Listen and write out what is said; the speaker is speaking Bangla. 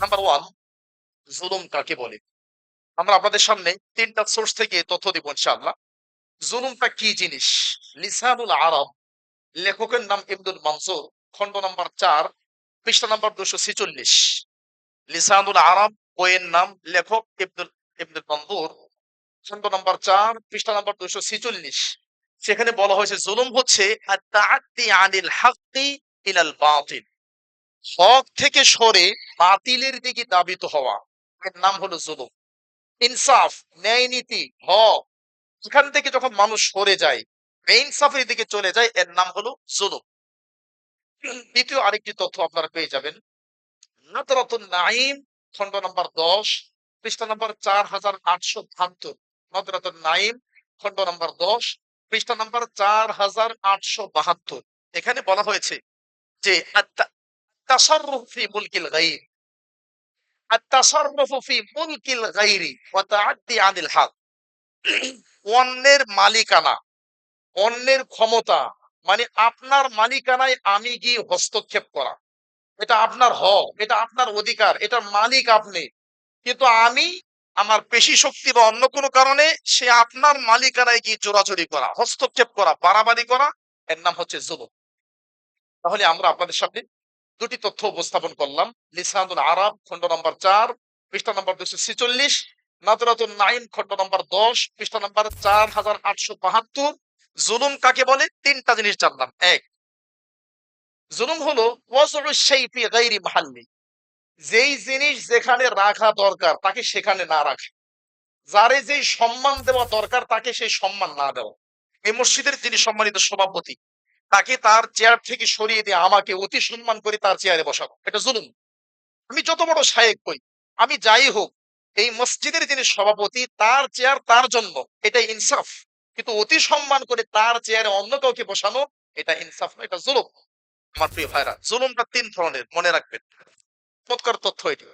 নাম্বার ওয়ান জুলুম কাকে বলে? আমরা আপনাদের সামনে তিনটা সোর্স থেকে তথ্য দিব ইনশাআল্লাহ। জুলুমটা কি জিনিস? লিসানুল আরব, লেখকের নাম ইবনুল মানসুর, খণ্ড নাম্বার চার, পৃষ্ঠা নাম্বার দুশো ছেচল্লিশ। লিসানুল আরব, বইয়ের নাম লেখক ইবনুল ইবনুল মানসুর, খণ্ড নাম্বার চার, পৃষ্ঠা নাম্বার দুশো ছেচল্লিশ। সেখানে বলা হয়েছে, জুলুম হচ্ছে আনিল হাক্কি ইলাল বাতিল। হক থেকে সরে বাতিলের দিকে দাবিত হওয়া। এর নাম হলো জুলুম। ইনসাফ, ন্যায় নীতি, হক। এখান থেকে যখন মানুষ সরে যায় ইনসাফের দিকে চলে যায়, এর নাম হলো জুলুম। দ্বিতীয় আরেকটি তথ্য আপনারা পেয়ে যাবেন। নাইম খণ্ড নম্বর দশ, পৃষ্ঠা নম্বর চার হাজার আটশো বাহাত্তর। নাদরাতুন নাইম খণ্ড নম্বর দশ, পৃষ্ঠা নম্বর চার হাজার আটশো বাহাত্তর। এখানে বলা হয়েছে যে তাসরফ ফি মুলকিল গাইর আর তাসরফ ফি মুলকিল গাইরি ওয়া তাআদ্দি অন্যের মালিকানা, অন্যের ক্ষমতা মানে আপনার মালিকানায় আমি গিয়ে হস্তক্ষেপ করা। এটা আপনার হক, এটা আপনার অধিকার এটা মালিক আপনি। কিন্তু আমি আমার পেশি শক্তি বা অন্য কোনো কারণে সে আপনার মালিকানায় গিয়ে চোরাচুরি করা, হস্তক্ষেপ করা, বাড়াবাড়ি করা, এর নাম হচ্ছে জুলুম। তাহলে আমরা আপনাদের সামনে দুটি তথ্য উপস্থাপন করলাম। লিসানুল আরব, খণ্ড নম্বর চার, পৃষ্ঠা নম্বর দুশো ছেচল্লিশ নাদরাতুল নাইম খণ্ড নম্বর দশ, পৃষ্ঠা নম্বর চার হাজার আটশো বাহাত্তর। জুলুম কাকে বলে? তিনটা জিনিস জানলাম। এক, জুলুম হলো যেই জিনিস যেখানে রাখা দরকার, তাকে সেখানে না রাখা। যারে যেই সম্মান দেওয়া দরকার, তাকে সেই সম্মান না দেওয়া। এই মসজিদের যিনি সম্মানিত সভাপতি। তাকে তার চেয়ার থেকে সরিয়ে দিয়ে আমাকে অতি সম্মান করে তার চেয়ারে বসাবো। এটা জুলুম। আমি যত বড় শায়েক হই, আমি যাই হোক, এই মসজিদের যিনি সভাপতি, তার চেয়ার তার জন্য, এটা ইনসাফ। কিন্তু অতি সম্মান করে তার চেয়ারে অন্য কাউকে বসানো, এটা ইনসাফ এটা জুলুম। আমার প্রিয় ভাইরা, জুলুমটা তিন ধরনের, মনে রাখবেন। চমৎকার তথ্য এটি।